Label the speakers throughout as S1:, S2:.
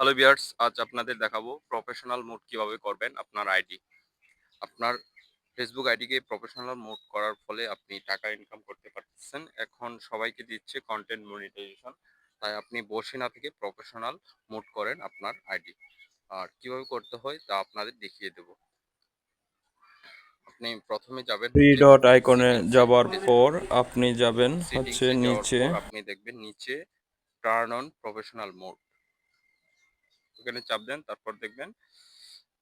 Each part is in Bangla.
S1: হ্যালো বিয়ার্স আজ আপনাদের দেখাবো প্রফেশনাল মোড কীভাবে করবেন আপনার আইডি আপনার ফেসবুক আইডিকে প্রফেশনাল মোড করার ফলে আপনি টাকা ইনকাম করতে পারতেছেন। এখন সবাইকে দিচ্ছে কন্টেন্ট মনিটাইজেশন তাই আপনি বসে না থেকে প্রফেশনাল মোড করেন আপনার আইডি আর কীভাবে করতে হয় তা আপনাদের দেখিয়ে দেব। আপনি প্রথমে যাবেন
S2: থ্রি ডট আইকনে যাবার পর আপনি যাবেন হচ্ছে নিচে।
S1: আপনি দেখবেন নিচে টার্ন অন প্রফেশনাল মোড ওখানে চাপ দেন, তারপর দেখবেন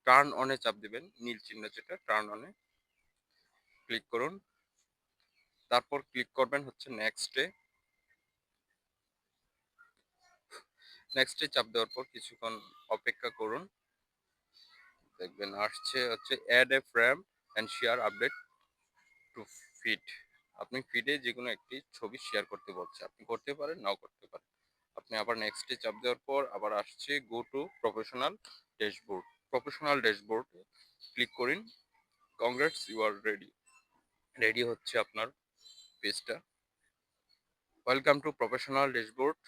S1: টার্ন অনে চাপ দিবেন, নীল চিহ্ন যেটা টার্ন অনে ক্লিক করুন। তারপর ক্লিক করবেন হচ্ছে নেক্সটে নেক্সটে চাপ দেওয়ার পর কিছুক্ষণ অপেক্ষা করুন। দেখবেন আসছে হচ্ছে add a frame and share update to feed আপনি ফিডে যে কোনো একটি ছবি শেয়ার করতে বলছে, আপনি করতে পারেন, নাও করতে পারেন। আপনি আবার নেক্সটে চাপ দেওয়ার পর আবার আসছে go to professional dashboard professional ড্যাশবোর্ডে ক্লিক করুন congrats you are ready ready হচ্ছে আপনার পেজটা ওয়েলকাম টু প্রফেশনাল ড্যাশবোর্ড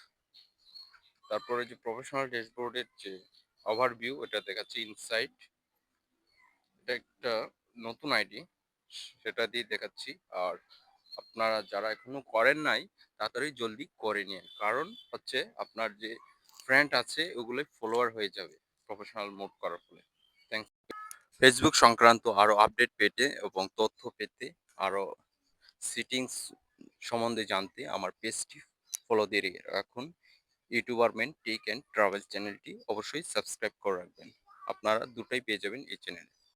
S1: তারপরে যে প্রফেশনাল ড্যাশবোর্ডের যে ওভারভিউ এটা দেখাচ্ছে ইনসাইট এটা একটা নতুন আইডি সেটা দিয়ে দেখাচ্ছি। আর আপনারা যারা এখনও করেন নাই, তাড়াতাড়ি জলদি করে নিন। কারণ হচ্ছে আপনার যে ফ্রেন্ড আছে, ওগুলোই ফলোয়ার হয়ে যাবে প্রফেশনাল মোড করার ফলে। থ্যাংক ফেসবুক সংক্রান্ত আরও আপডেট পেতে এবং তথ্য পেতে আরও সিটিংস সম্বন্ধে জানতে আমার পেজটি ফলো দিয়ে রাখুন। YouTuber men tech and travel চ্যানেলটি অবশ্যই সাবস্ক্রাইব করে রাখবেন। আপনারা দুটোই পেয়ে যাবেন এই চ্যানেলে